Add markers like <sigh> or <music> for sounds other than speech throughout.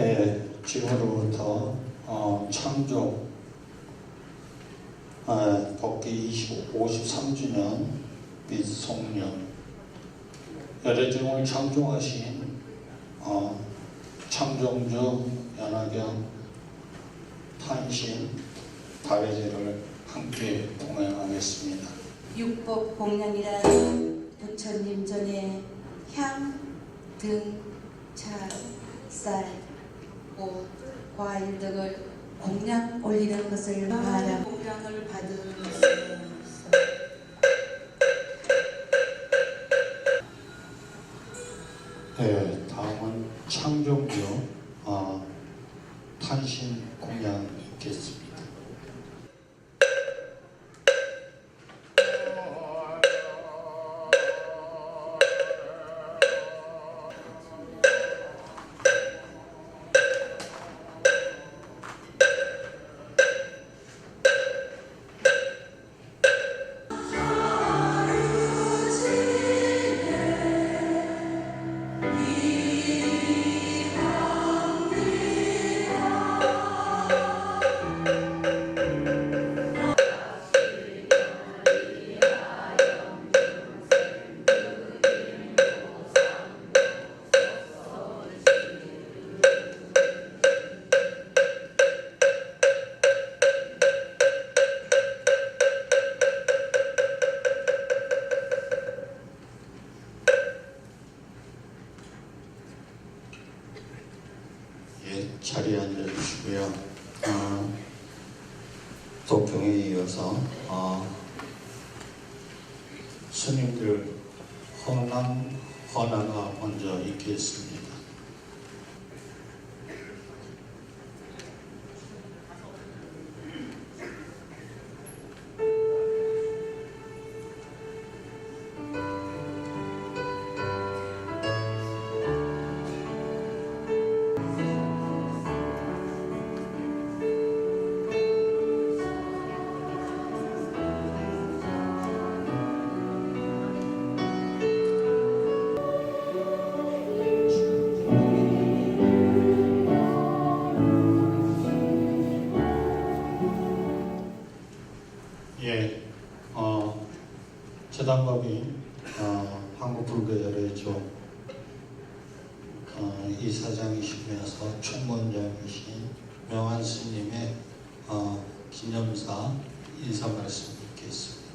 예, 지금으로부터 어, 창조 어, 복귀 20, 53주년 및 송년 열애정을 창조하신 어, 창종주 연화경 탄신 다회제를 함께 동행하겠습니다. 육복 공양이란 부처님 전에 향, 등, 차, 쌀, 꽃, 과일 등을 공양 올리는 것을 말하 공양을 받은 네, 다음은 창종주 어, 탄신 예, 어, 재단법인 어, 한국불교열애조 어, 이사장이시면서 총무원장이신 명한 스님의 어, 기념사 인사 말씀 드리겠습니다.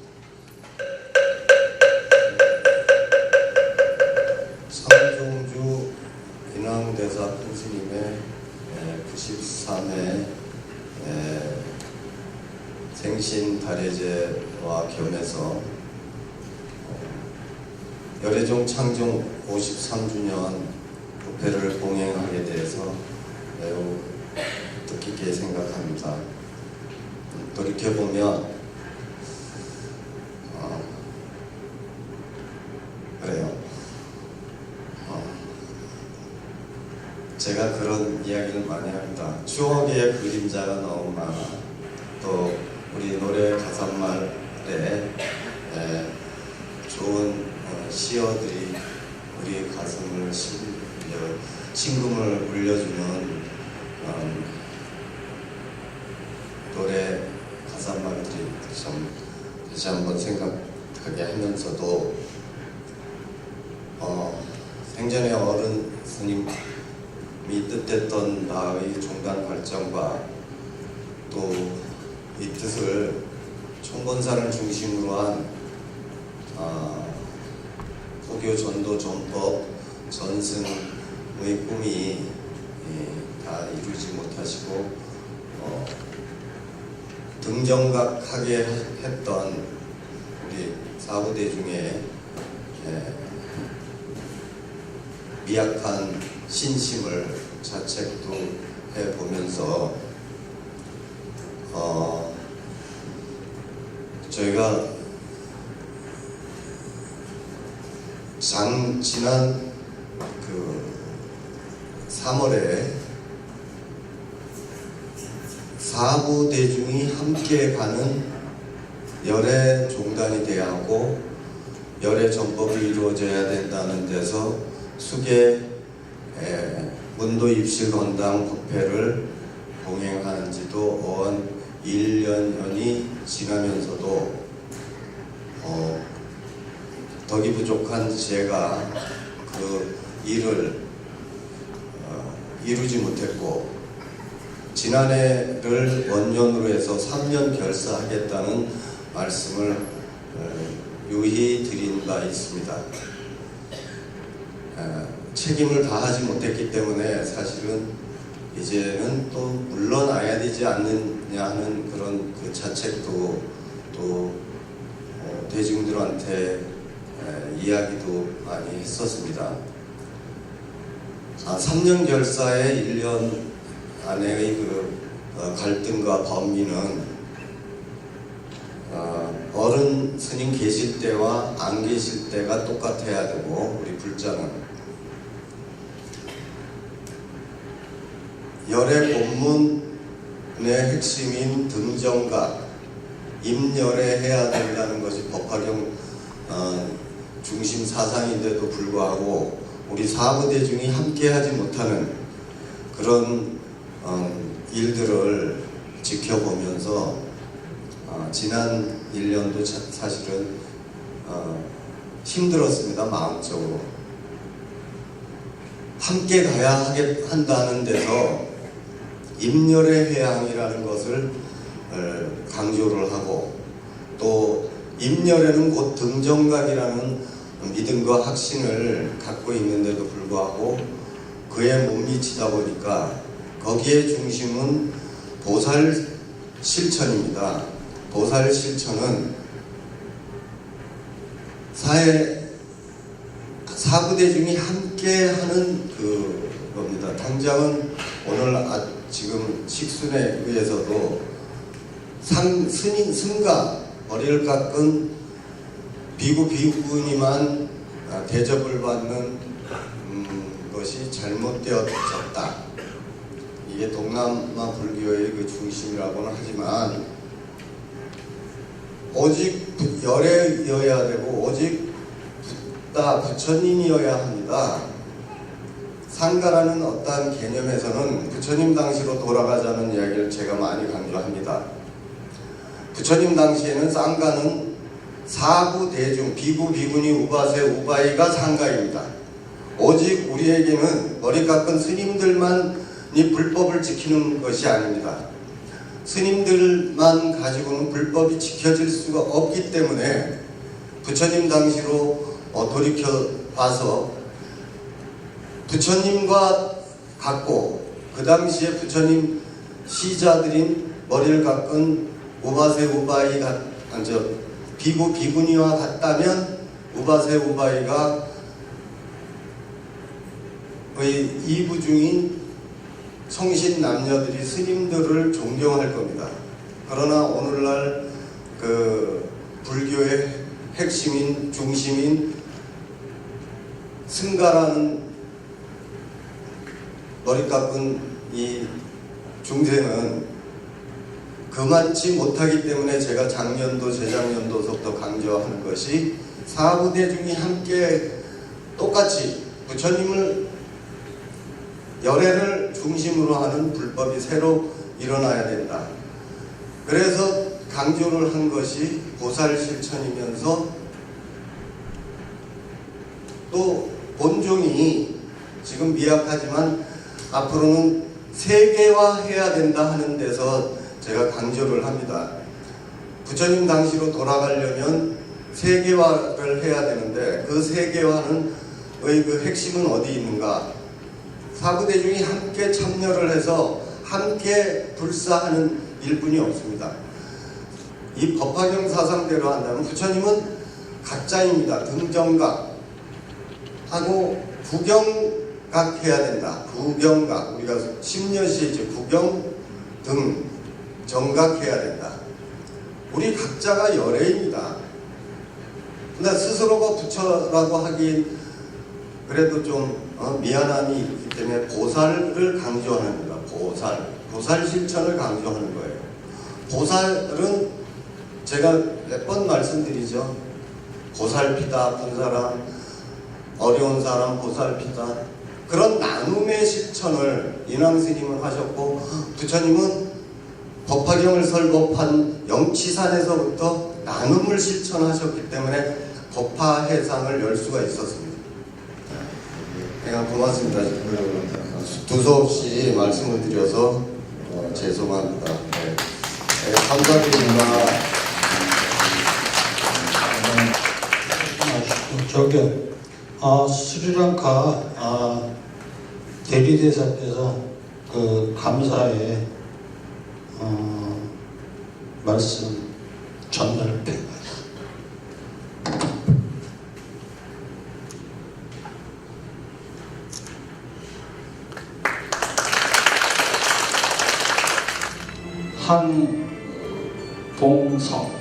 상종주 인왕대사 큰스님의 93회 생신 달해제와 겸해서 어, 열애종 창종 53주년 부패를 봉행하게 돼서 매우 뜻깊게 생각합니다. 음, 돌이켜보면 어, 그래요. 어, 제가 그런 이야기를 많이 합니다. 추억의 그림자가 너무 많아. 또 우리 노래 가사말에 에, 좋은 어, 시어들이 우리 가슴을 신, 어, 신금을 울려주는 어, 노래 가사 말들이 좀 다시 한번 생각하게 하면서도 어, 생전에 어른 스님이 뜻했던 나의 종단 발전과 또 이 뜻을 총본사를 중심으로 한 어, 포교 전도 전법 전승 의 꿈이 예, 다 이루지 못하시고 어, 등정각하게 했던 우리 사부대 중에 예, 미약한 신심을 자책도 해보면서 어, 저희가 장 지난 그 3월에 사부 대중이 함께 가는 열애 종단이 돼야 하고 열애 전법이 이루어져야 된다는 데서 에, 문도 법회를 봉행하는 지도 어언 1년년이 지나면서도 어, 덕이 부족한 제가 그 일을 어, 이루지 못했고 지난해를 원년으로 해서 3년 결사하겠다는 말씀을 어, 유히 드린 바 있습니다. 어, 책임을 다하지 못했기 때문에 사실은 이제는 또 물러나야 되지 않느냐 하는 그런 그 자책도 또 어, 대중들한테 에, 이야기도 많이 했었습니다. 아, 3년 결사의 1년 안에의 그 어, 갈등과 범위는 어, 어른 스님 계실 때와 안 계실 때가 똑같아야 되고 우리 불자는. 열의 본문의 핵심인 등정각 임열애해야 된다는 것이 법화경 어, 중심 사상인데도 불구하고 우리 사부대중이 함께하지 못하는 그런 어, 일들을 지켜보면서 어, 지난 1년도 사실은 어, 힘들었습니다 마음적으로. 함께 가야 하겠, 한다는 데서 임열의 회양이라는 것을 어, 강조를 하고 또 임열에는 곧 등정각이라는 믿음과 확신을 갖고 있는데도 불구하고 그에 못 미치다 보니까 거기에 중심은 보살 실천입니다. 보살 실천은 사회 사부대중이 함께 하는 그 겁니다. 당장은 오늘 아, 지금 식순에 의해서도 상, 스님 승가 머리를 깎은 비구 비구니만 아, 대접을 받는 음, 것이 잘못되어졌다. 이게 동남아 불교의 그 중심이라고는 하지만 오직 부- 열애여야 되고 오직 붓다 부처님이어야 합니다. 상가라는 어떠한 개념에서는 부처님 당시로 돌아가자는 이야기를 제가 많이 강조합니다. 부처님 당시에는 상가는 사부 대중 비구 비구니 우바세 우바이가 상가입니다. 오직 우리에게는 머리 깎은 스님들만 이 불법을 지키는 것이 아닙니다. 스님들만 가지고는 불법이 지켜질 수가 없기 때문에 부처님 당시로 어, 돌이켜 봐서 부처님과 같고 그 당시에 부처님 시자들인 머리를 깎은 우바세 우바이 같, 아, 저 비구 비구니와 같다면 우바세 우바이가 거의 이부 중인 성신 남녀들이 스님들을 존경할 겁니다. 그러나 오늘날 그 불교의 핵심인 중심인 승가라는 머리 깎은 이 중세는 그만치 못하기 때문에 제가 작년도 재작년도서부터 강조하는 것이 사부대중이 함께 똑같이 부처님을 열애를 중심으로 하는 불법이 새로 일어나야 된다. 그래서 강조를 한 것이 보살 실천이면서 또 본종이 지금 미약하지만 앞으로는 세계화해야 된다 하는 데서 제가 강조를 합니다. 부처님 당시로 돌아가려면 세계화를 해야 되는데 그 세계화는 그 핵심은 어디 있는가? 사부대중이 함께 참여를 해서 함께 불사하는 일뿐이 없습니다. 이 법화경 사상대로 한다면 부처님은 각자입니다. 등정각 하고 구경각 해야 된다. 구경각 우리가 심려시에 이제 구경 등 정각해야 된다. 우리 각자가 열애입니다. 근데 스스로가 부처라고 하긴 그래도 좀 어, 미안함이 있기 때문에 보살을 강조하는 겁니다. 보살. 보살 실천을 강조하는 거예요. 보살은 제가 몇 번 말씀드리죠. 보살피다 아픈 사람, 어려운 사람 보살피다. 그런 나눔의 실천을 인왕 스님은 하셨고 부처님은 법화경을 설법한 영치산에서부터 나눔을 실천하셨기 때문에 법화 해상을 열 수가 있었습니다. 내가 고맙습니다. 두서없이 말씀을 드려서 어, 죄송합니다. 네. 네, 감사드립니다. 말씀하시고 저기 아, 스리랑카 아, 대리대사께서 그 감사의 어, 말씀 전달을 해가지고 한봉성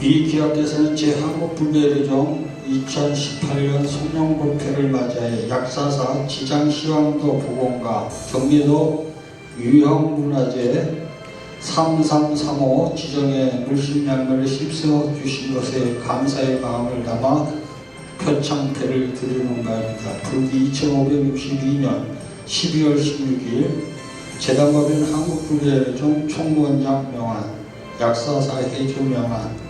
이 기업에서는 제 한국불교대종 2018년 송년법회를 맞이해 약사사 지장시황도 보건과 경기도 유형문화재 3335 지정의 물심양면을 휩쓸어 주신 것에 감사의 마음을 담아 표창패를 드리는 바입니다. 불기 2562년 12월 16일 재단법인 한국불교대종 총무원장 명한 약사사 해주 명한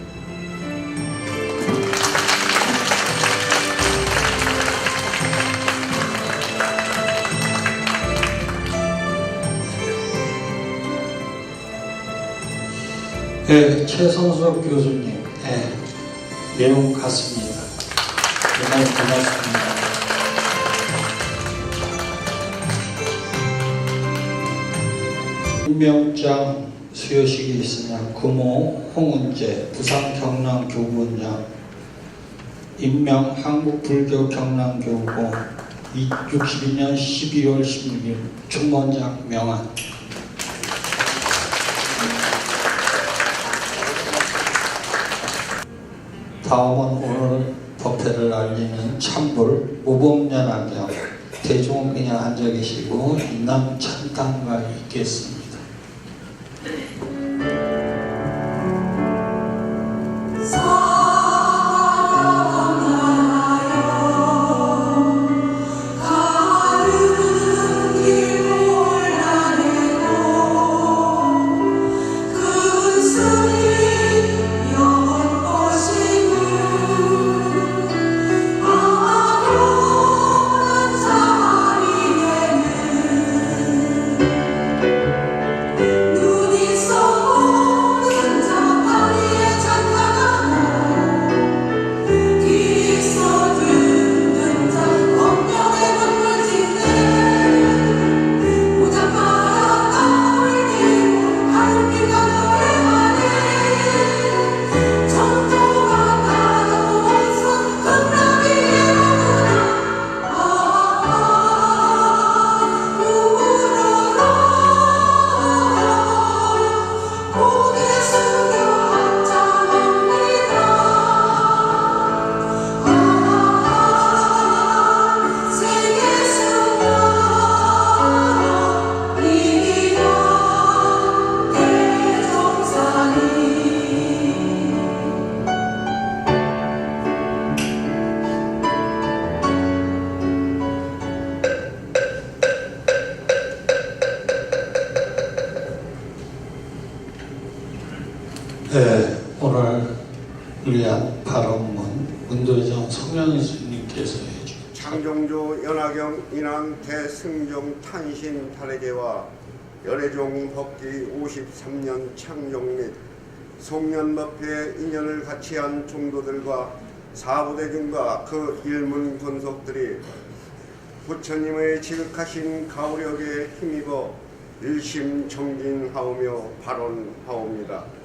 네, 최선석 교수님, 네, 내용 같습니다. 정말 고맙습니다. 임명장 수여식이 있으면 금호 홍은재 부산 경남 교구원장 임명 한국불교 경남교구 62년 12월 16일 총무원장 명한 다음은 오늘 법회를 알리는 참불 무법연합장 대중은 그냥 앉아 계시고 인남 찬탄가 있겠습니다. 네, 오늘 위한 발언문 문도회장 성현 스님께서 해주십니다. 창종조 연화경 인왕 대승정 탄신 탈해제와 열애종 법기 53년 창종 및 송년법회 인연을 같이 한 종도들과 사부대중과 그 일문 권속들이 부처님의 지극하신 가오력에 힘입어 일심 정진하오며 발언하옵니다.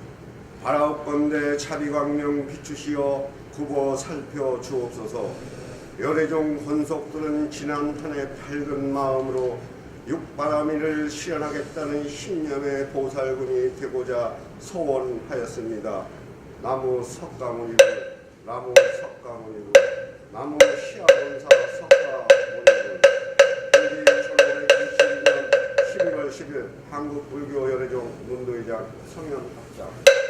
바라옵건대 차비광명 비추시어 굽어 살펴 주옵소서. 열애종 혼속들은 지난 한 해 밝은 마음으로 육바라미를 실현하겠다는 신념의 보살군이 되고자 소원하였습니다. 나무 석가모니를 나무 석가모니를 나무 시아본사 석가모니를. 공기 1522년 11월 10일 한국불교 열애종 문도회장 성현학장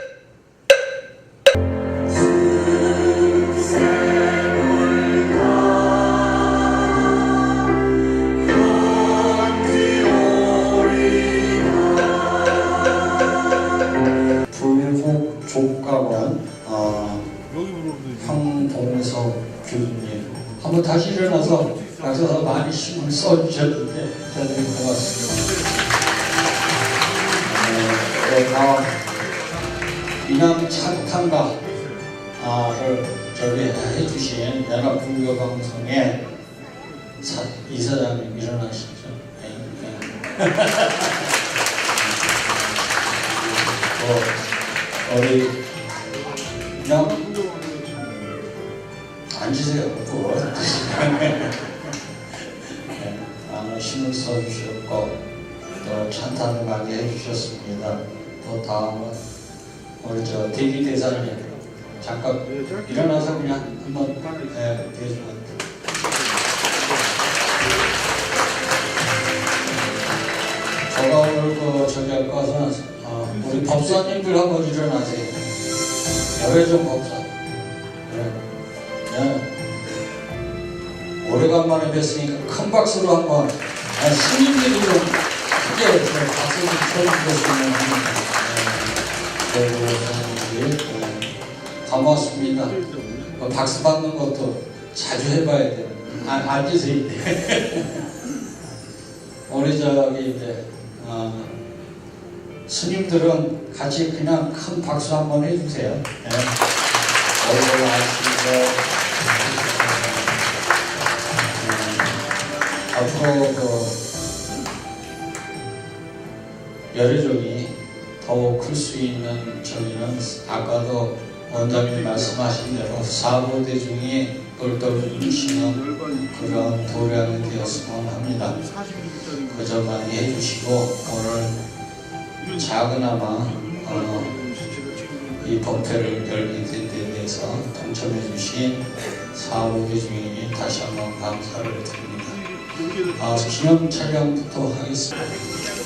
조가원 아, 동석 교수님. 한번 다시 일어나서 가서 많이 신경 써주셨는데. 사장님 일어나시죠. 네, 네. <laughs> 어, 우리 그냥 앉으세요. 뭐. <laughs> 네, 많은 힘을 써주셨고 또 찬탄을 많이 해주셨습니다. 또 다음은 우리 저 대기 대사님 잠깐 일어나서 그냥 한번 네, 대주면 제가 오늘 그 저기 할 것은 어, 우리 법사님들 한번 일어나세요. 여래좀 법사. 네. 네. 오래간만에 뵀으니까 큰 박수로 한번 아, 스님들이 좀 크게 좀 박수 좀 쳐주셨으면 합니다. 네. 네, 네. 고맙습니다. 뭐 박수 받는 것도 자주 해봐야 돼요. 아, 앉으세요. <laughs> 우리 저기 이제 어, 스님들은 같이 그냥 큰 박수 한번 해주세요. 네. 얼굴 아시고 음, 앞으로 그 열애종이 더욱 클수 있는 저기는 아까도 원장님 말씀하신 대로 사고대 중에 똘똘 뭉치는 그런 도량이 되었으면 합니다. 그저 많이 해주시고 오늘 작은아마 어, 이 법회를 열게 된 데 대해서 동참해주신 사고대 중에 다시 한번 감사를 드립니다. 아, 기념 촬영부터 하겠습니다.